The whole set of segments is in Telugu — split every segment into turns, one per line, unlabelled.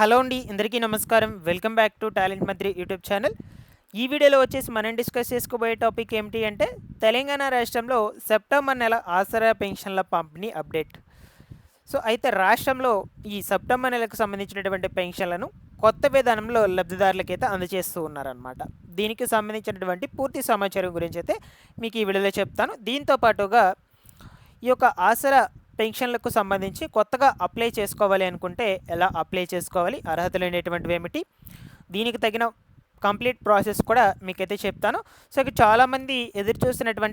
హలో అండి అందరికీ నమస్కారం. వెల్కమ్ బ్యాక్ టు టాలెంట్ మంత్రి యూట్యూబ్ ఛానల్. ఈ వీడియోలో వచ్చేసి మనం డిస్కస్ చేసుకోబోయే టాపిక్ ఏమిటి అంటే తెలంగాణ రాష్ట్రంలో సెప్టెంబర్ నెల ఆసరా పెన్షన్ల పంపిణీ అప్డేట్. సో అయితే రాష్ట్రంలో ఈ సెప్టెంబర్ నెలకు సంబంధించినటువంటి పెన్షన్లను కొత్త విధానంలో లబ్ధిదారులకైతే అందజేస్తూ ఉన్నారనమాట దీనికి సంబంధించినటువంటి పూర్తి సమాచారం గురించి అయితే మీకు ఈ వీడియోలో చెప్తాను. దీంతో పాటుగా ఈ యొక్క ఆసరా పెన్షన్లకు సంబంధించి కొత్తగా అప్లై చేసుకోవాలి అనుకుంటే ఎలా అప్లై చేసుకోవాలి అర్హతలు అనేటువంటివి ఏమిటి దీనికి తగిన కంప్లీట్ ప్రాసెస్ కూడా మీకైతే చెప్తాను. సో ఇక చాలామంది ఎదురు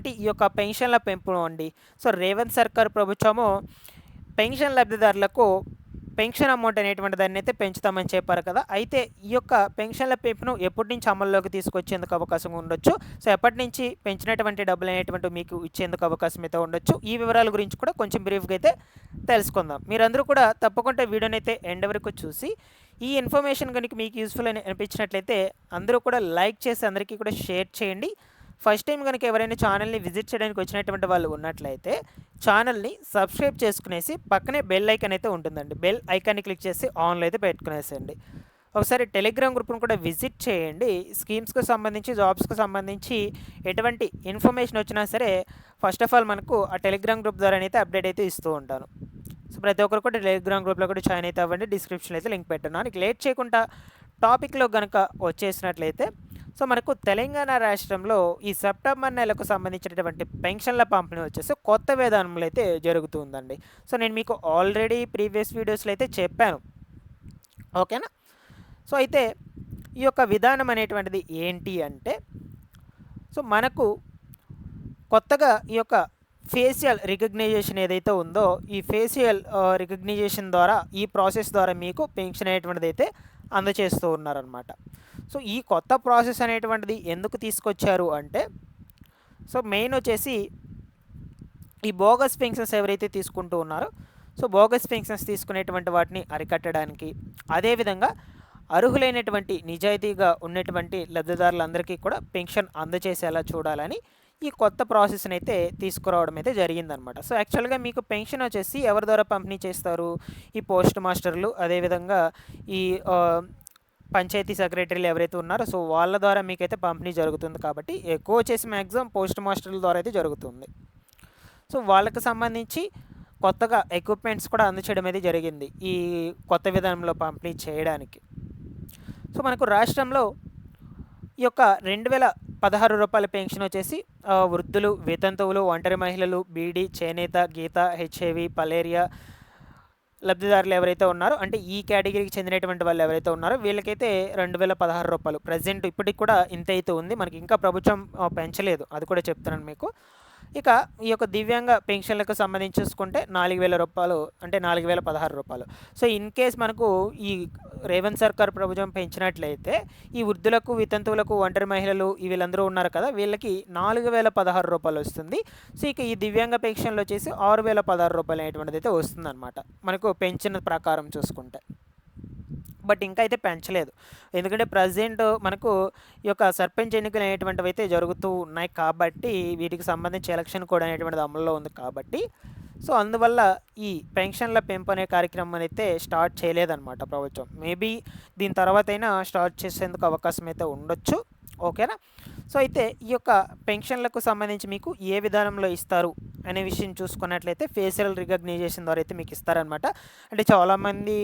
ఈ యొక్క పెన్షన్ల పెంపు అండి. సో రేవంత్ సర్కార్ ప్రభుత్వము పెన్షన్ లబ్ధిదారులకు పెన్షన్ అమౌంట్ అనేటువంటి దాన్ని అయితే పెంచుతామని చెప్పారు కదా. అయితే ఈ యొక్క పెన్షన్ల పెంపును ఎప్పటి నుంచి అమల్లోకి తీసుకొచ్చేందుకు అవకాశం ఉండొచ్చు? సో ఎప్పటి నుంచి పెంచినటువంటి డబ్బులు అనేటువంటి మీకు ఇచ్చేందుకు అవకాశం అయితే ఉండొచ్చు? ఈ వివరాల గురించి కూడా కొంచెం బ్రీఫ్గా అయితే తెలుసుకుందాం. మీరందరూ కూడా తప్పకుండా వీడియోని అయితే ఎండ్ వరకు చూసి ఈ ఇన్ఫర్మేషన్ కనుక మీకు యూస్ఫుల్ అని అనిపించినట్లయితే అందరూ కూడా లైక్ చేసి అందరికీ కూడా షేర్ చేయండి. ఫస్ట్ టైం కనుక ఎవరైనా ఛానల్ని విజిట్ చేయడానికి వచ్చినటువంటి వాళ్ళు ఉన్నట్లయితే ఛానల్ని సబ్స్క్రైబ్ చేసుకునేసి పక్కనే బెల్ ఐకాన్ అయితే ఉంటుందండి. బెల్ ఐకాన్ని క్లిక్ చేసి ఆన్లో అయితే పెట్టుకునేసేయండి. ఒకసారి టెలిగ్రామ్ గ్రూప్ను కూడా విజిట్ చేయండి. స్కీమ్స్కి సంబంధించి జాబ్స్కి సంబంధించి ఎటువంటి ఇన్ఫర్మేషన్ వచ్చినా సరే ఫస్ట్ ఆఫ్ ఆల్ మనకు ఆ టెలిగ్రామ్ గ్రూప్ ద్వారా అయితే అప్డేట్ అయితే ఇస్తూ ఉంటాను. సో ప్రతి ఒక్కరు కూడా టెలిగ్రామ్ గ్రూప్లో కూడా జాయిన్ అయితే అవ్వండి. డిస్క్రిప్షన్లో అయితే లింక్ పెట్టాను నీకు లేట్ చేయకుండా టాపిక్లో కనుక వచ్చేసినట్లయితే సో మనకు తెలంగాణ రాష్ట్రంలో ఈ సెప్టెంబర్ నెలకు సంబంధించినటువంటి పెన్షన్ల పంపిణీ వచ్చేసి కొత్త విధానంలో అయితే జరుగుతుందండి. సో నేను మీకు ఆల్రెడీ ప్రీవియస్ వీడియోస్లో అయితే చెప్పాను. ఓకేనా? సో అయితే ఈ యొక్క విధానం అనేటువంటిది ఏంటి అంటే సో మనకు కొత్తగా ఈ యొక్క ఫేషియల్ రికగ్నైజేషన్ ఏదైతే ఉందో ఈ ఫేషియల్ రికగ్నైజేషన్ ద్వారా ఈ ప్రాసెస్ ద్వారా మీకు పెన్షన్ అనేటువంటిది అయితే అందచేస్తూ ఉన్నారనమాట సో ఈ కొత్త ప్రాసెస్ అనేటువంటిది ఎందుకు తీసుకొచ్చారు అంటే సో మెయిన్ వచ్చేసి ఈ బోగస్ పెన్షన్స్ ఎవరైతే తీసుకుంటూ ఉన్నారో సో బోగస్ పెన్షన్స్ తీసుకునేటువంటి వాటిని అరికట్టడానికి అదేవిధంగా అర్హులైనటువంటి నిజాయితీగా ఉన్నటువంటి లబ్ధిదారులందరికీ కూడా పెన్షన్ అందచేసేలా చూడాలని ఈ కొత్త ప్రాసెస్ని అయితే తీసుకురావడం అయితే జరిగిందనమాట. సో యాక్చువల్గా మీకు పెన్షన్ వచ్చేసి ఎవరి ద్వారా పంపిణీ చేస్తారు? ఈ పోస్ట్ మాస్టర్లు అదేవిధంగా ఈ పంచాయతీ సెక్రటరీలు ఎవరైతే ఉన్నారో సో వాళ్ళ ద్వారా మీకైతే పంపిణీ జరుగుతుంది కాబట్టి ఎక్కువ వచ్చేసి మ్యాక్సిమం పోస్ట్ మాస్టర్ల ద్వారా అయితే జరుగుతుంది. సో వాళ్ళకి సంబంధించి కొత్తగా ఎక్విప్మెంట్స్ కూడా అందచేయడం అయితే జరిగింది ఈ కొత్త విధానంలో పంపిణీ చేయడానికి. సో మనకు రాష్ట్రంలో ఈ యొక్క రెండు వేల పదహారు రూపాయల పెన్షన్ వచ్చేసి వృద్ధులు వితంతువులు ఒంటరి మహిళలు బీడీ చేనేత గీత హెచ్ఐవి పలేరియా లబ్ధిదారులు ఎవరైతే ఉన్నారో అంటే ఈ కేటగిరీకి చెందినటువంటి వాళ్ళు ఎవరైతే ఉన్నారో వీళ్ళకైతే రెండు వేల పదహారు రూపాయలు. ప్రజెంట్ ఇప్పటికి కూడా ఇంత అయితే ఉంది. మనకి ఇంకా ప్రభుత్వం పెంచలేదు. అది కూడా చెప్తున్నాను మీకు. ఇక ఈ యొక్క దివ్యాంగ పెన్షన్లకు సంబంధించి చూసుకుంటే నాలుగు వేల రూపాయలు అంటే నాలుగు వేల పదహారు రూపాయలు. సో ఇన్ కేస్ మనకు ఈ రేవంత్ సర్కార్ ప్రభుత్వం పెంచినట్లయితే ఈ వృద్ధులకు వితంతువులకు ఒంటరి మహిళలు వీళ్ళందరూ ఉన్నారు కదా వీళ్ళకి నాలుగు వేల పదహారు రూపాయలు వస్తుంది. సో ఇక ఈ దివ్యాంగ పెన్షన్లు వచ్చేసి ఆరు వేల పదహారు రూపాయలు అనేటువంటిది అయితే వస్తుందన్నమాట మనకు పెంచిన ప్రకారం చూసుకుంటే. బట్ ఇంకా అయితే పెంచలేదు. ఎందుకంటే ప్రజెంట్ మనకు ఈ యొక్క సర్పంచ్ ఎన్నికలు అనేటువంటివి అయితే జరుగుతూ ఉన్నాయి కాబట్టి వీటికి సంబంధించి ఎలక్షన్ కూడా అనేటువంటిది అమల్లో ఉంది కాబట్టి. సో అందువల్ల ఈ పెన్షన్ల పెంపు అనే కార్యక్రమం అయితే స్టార్ట్ చేయలేదన్నమాట ప్రభుత్వం. మేబీ దీని తర్వాత అయినా స్టార్ట్ చేసేందుకు అవకాశం అయితే ఉండొచ్చు. ఓకేనా? సో అయితే ఈ యొక్క పెన్షన్లకు సంబంధించి మీకు ఏ విధానంలో ఇస్తారు అనే విషయం చూసుకున్నట్లయితే ఫేషియల్ రికగ్నైజేషన్ ద్వారా అయితే మీకు ఇస్తారనమాట అంటే చాలామంది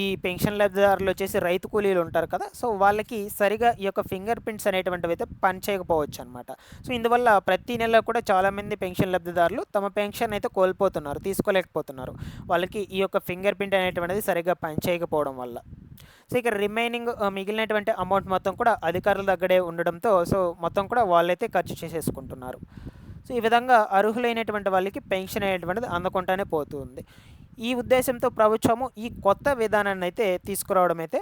ఈ పెన్షన్ లబ్ధిదారులు వచ్చేసి రైతు కూలీలు ఉంటారు కదా సో వాళ్ళకి సరిగా ఈ యొక్క ఫింగర్ ప్రింట్స్ అనేటువంటివి అయితే పనిచేయకపోవచ్చు అనమాట సో ఇందువల్ల ప్రతి నెల కూడా చాలామంది పెన్షన్ లబ్ధిదారులు తమ పెన్షన్ అయితే కోల్పోతున్నారు తీసుకోలేకపోతున్నారు. వాళ్ళకి ఈ యొక్క ఫింగర్ ప్రింట్ అనేటువంటిది సరిగా పనిచేయకపోవడం వల్ల. సో ఇక రిమైనింగ్ మిగిలినటువంటి అమౌంట్ మొత్తం కూడా అధికారుల దగ్గరే ఉండడంతో సో మొత్తం కూడా వాళ్ళైతే ఖర్చు చేసేసుకుంటున్నారు. సో ఈ విధంగా అర్హులైనటువంటి వాళ్ళకి పెన్షన్ అనేటువంటిది అందకుండానే పోతుంది. ఈ ఉద్దేశంతో ప్రభుత్వము ఈ కొత్త విధానాన్ని అయితే తీసుకురావడం అయితే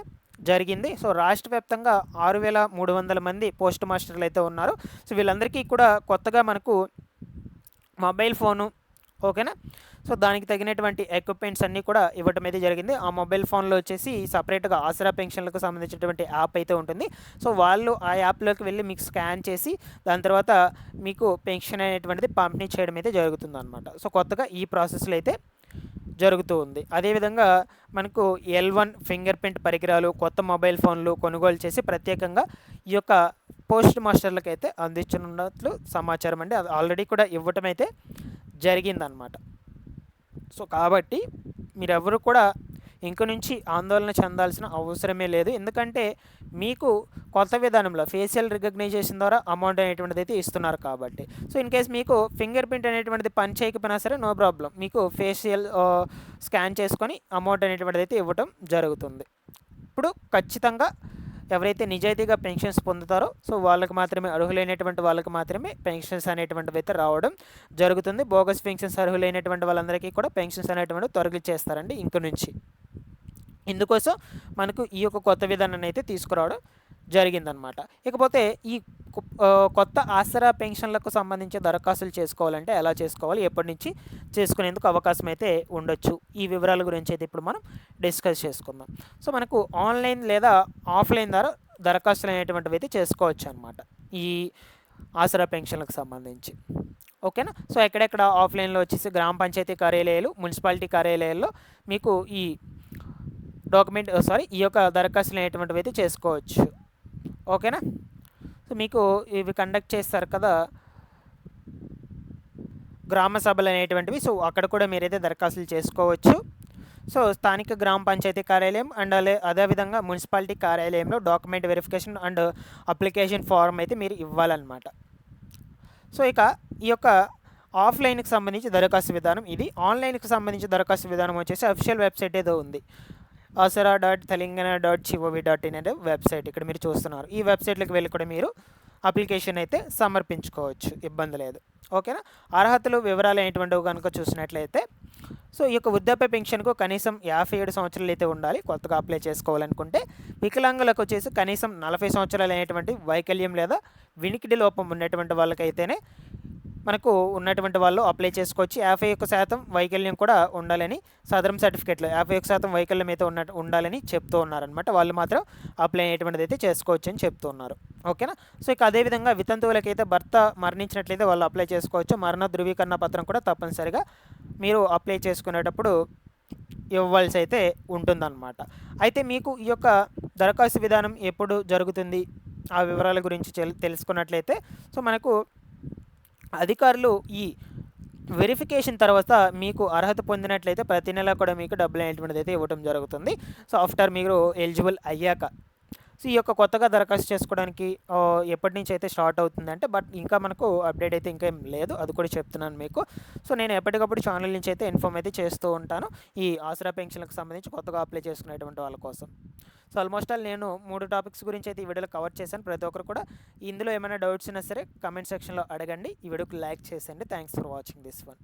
జరిగింది. సో రాష్ట్ర వ్యాప్తంగా ఆరు వేల మూడు వందల మంది పోస్ట్ మాస్టర్లు అయితే ఉన్నారు. సో వీళ్ళందరికీ కూడా కొత్తగా మనకు మొబైల్ ఫోను ఓకేనా? సో దానికి తగినటువంటి ఎక్విప్మెంట్స్ అన్నీ కూడా ఇవ్వటం అయితే జరిగింది. ఆ మొబైల్ ఫోన్లో వచ్చేసి సపరేట్గా ఆసరా పెన్షన్లకు సంబంధించినటువంటి యాప్ అయితే ఉంటుంది. సో వాళ్ళు ఆ యాప్లోకి వెళ్ళి మీకు స్కాన్ చేసి దాని తర్వాత మీకు పెన్షన్ అనేటువంటిది పంపిణీ చేయడం అయితే జరుగుతుంది అనమాట సో కొత్తగా ఈ ప్రాసెస్లో అయితే జరుగుతూ ఉంది. అదేవిధంగా మనకు ఎల్ వన్ ఫింగర్ ప్రింట్ పరికరాలు కొత్త మొబైల్ ఫోన్లు కొనుగోలు చేసి ప్రత్యేకంగా ఈ యొక్క పోస్ట్ మాస్టర్లకైతే అయితే అందించనున్నట్లు సమాచారం అండి. అది ఆల్రెడీ కూడా ఇవ్వటం అయితే జరిగిందనమాట సో కాబట్టి మీరెవరు కూడా ఇంక నుంచి ఆందోళన చెందాల్సిన అవసరమే లేదు. ఎందుకంటే మీకు కొత్త విధానంలో ఫేషియల్ రికగ్నైజేషన్ ద్వారా అమౌంట్ అనేటువంటిది అయితే ఇస్తున్నారు కాబట్టి. సో ఇన్ కేస్ మీకు ఫింగర్ ప్రింట్ అనేటువంటిది పని చేయకపోయినా సరే నో ప్రాబ్లం మీకు ఫేషియల్ స్కాన్ uh, చేసుకొని అమౌంట్ అనేటువంటిది అయితే ఇవ్వటం జరుగుతుంది. ఇప్పుడు ఖచ్చితంగా ఎవరైతే నిజాయితీగా పెన్షన్స్ పొందుతారో సో వాళ్ళకి మాత్రమే అర్హులైనటువంటి వాళ్ళకి మాత్రమే పెన్షన్స్ అనేటువంటివి అయితే రావడం జరుగుతుంది. బోగస్ పెన్షన్స్ అర్హులైనటువంటి వాళ్ళందరికీ కూడా పెన్షన్స్ అనేటువంటివి తొలగించేస్తారండి ఇంక నుంచి. ఇందుకోసం మనకు ఈ యొక్క కొత్త విధానాన్ని అయితే తీసుకురావడం జరిగిందనమాట. ఇకపోతే ఈ కొత్త ఆసరా పెన్షన్లకు సంబంధించి దరఖాస్తులు చేసుకోవాలంటే ఎలా చేసుకోవాలి? ఎప్పటి నుంచి చేసుకునేందుకు అవకాశం అయితే ఉండొచ్చు? ఈ వివరాల గురించి అయితే ఇప్పుడు మనం డిస్కస్ చేసుకుందాం. సో మనకు ఆన్లైన్ లేదా ఆఫ్లైన్ ద్వారా దరఖాస్తులు అనేటువంటివి అయితే చేసుకోవచ్చు అనమాట ఈ ఆసరా పెన్షన్లకు సంబంధించి. ఓకేనా? సో ఎక్కడెక్కడ ఆఫ్లైన్లో వచ్చేసి గ్రామ పంచాయతీ కార్యాలయాలు మున్సిపాలిటీ కార్యాలయాల్లో మీకు ఈ డాక్యుమెంట్ సారీ ఈ యొక్క దరఖాస్తులు అనేటువంటివి అయితే చేసుకోవచ్చు. ఓకేనా? సో మీకు ఇవి కండక్ట్ చేస్తారు కదా గ్రామ సభలు అనేటువంటివి. సో అక్కడ కూడా మీరైతే దరఖాస్తులు చేసుకోవచ్చు. సో స్థానిక గ్రామ పంచాయతీ కార్యాలయం అండ్ అదే అదేవిధంగా మున్సిపాలిటీ కార్యాలయంలో document verification and application form అయితే మీరు ఇవ్వాలన్నమాట. సో ఇక ఈ యొక్క ఆఫ్లైన్కి సంబంధించి దరఖాస్తు విధానం ఇది. ఆన్లైన్కి సంబంధించి దరఖాస్తు విధానం వచ్చేసి అఫిషియల్ వెబ్సైట్ ఏదో ఉంది. Aasara dot Telangana dot gov dot in అనే వెబ్సైట్ ఇక్కడ మీరు చూస్తున్నారు. ఈ వెబ్సైట్లోకి వెళ్ళి కూడా మీరు అప్లికేషన్ అయితే సమర్పించుకోవచ్చు. ఇబ్బంది లేదు. ఓకేనా? అర్హతలు వివరాలు ఏంటువంటివి కనుక చూసినట్లయితే సో ఈ యొక్క వృద్ధాప్య పెన్షన్కు కనీసం యాభై ఏడు సంవత్సరాలు అయితే ఉండాలి. కొత్తగా అప్లై చేసుకోవాలనుకుంటే వికలాంగులకు వచ్చేసి కనీసం నలభై సంవత్సరాలు అయినటువంటి వైకల్యం లేదా వినికిడి లోపం ఉన్నటువంటి వాళ్ళకైతేనే మనకు ఉన్నటువంటి వాళ్ళు అప్లై చేసుకోవచ్చు. యాభై ఒక్క శాతం వైకల్యం కూడా ఉండాలని సదరం సర్టిఫికేట్లో యాభై ఒక్క శాతం వైకల్యం అయితే ఉన్న ఉండాలని చెప్తూ ఉన్నారనమాట వాళ్ళు మాత్రం అప్లై అయ్యేటువంటిది అయితే చేసుకోవచ్చు అని చెప్తూ ఉన్నారు. ఓకేనా సో ఇక అదేవిధంగా వితంతువులకైతే భర్త మరణించినట్లయితే వాళ్ళు అప్లై చేసుకోవచ్చు. మరణ ధృవీకరణ పత్రం కూడా తప్పనిసరిగా మీరు అప్లై చేసుకునేటప్పుడు ఇవ్వాల్సి అయితే ఉంటుందన్నమాట. అయితే మీకు ఈ యొక్క దరఖాస్తు విధానం ఎప్పుడు జరుగుతుంది? ఆ వివరాల గురించి తెలుసుకున్నట్లయితే సో మనకు అధికారులు ఈ వెరిఫికేషన్ తర్వాత మీకు అర్హత పొందినట్లయితే ప్రతి నెల కూడా మీకు డబ్బులు అనేటువంటిది అయితే ఇవ్వడం జరుగుతుంది. సో ఆఫ్టర్ మీరు ఎలిజిబుల్ అయ్యాక సో ఈ యొక్క కొత్తగా దరఖాస్తు చేసుకోవడానికి ఎప్పటి నుంచి అయితే స్టార్ట్ అవుతుందంటే బట్ ఇంకా మనకు అప్డేట్ అయితే ఇంకా ఏం లేదు. అది కూడా చెప్తున్నాను మీకు. సో నేను ఎప్పటికప్పుడు ఛానల్ నుంచి అయితే ఇన్ఫామ్ అయితే చేస్తూ ఉంటాను. ఈ ఆసరా పెన్షన్లకు సంబంధించి కొత్తగా అప్లై చేసుకునేటువంటి వాళ్ళ కోసం. సో ఆల్మోస్ట్ ఆల్ నేను మూడు టాపిక్స్ గురించి అయితే ఈ వీడియోలో కవర్ చేశాను. ప్రతి ఒక్కరు కూడా ఇందులో ఏమైనా డౌట్స్ ఉన్నా సరే కమెంట్ సెక్షన్లో అడగండి. ఈ వీడియోకి లైక్ చేసేయండి. Thanks for watching this one.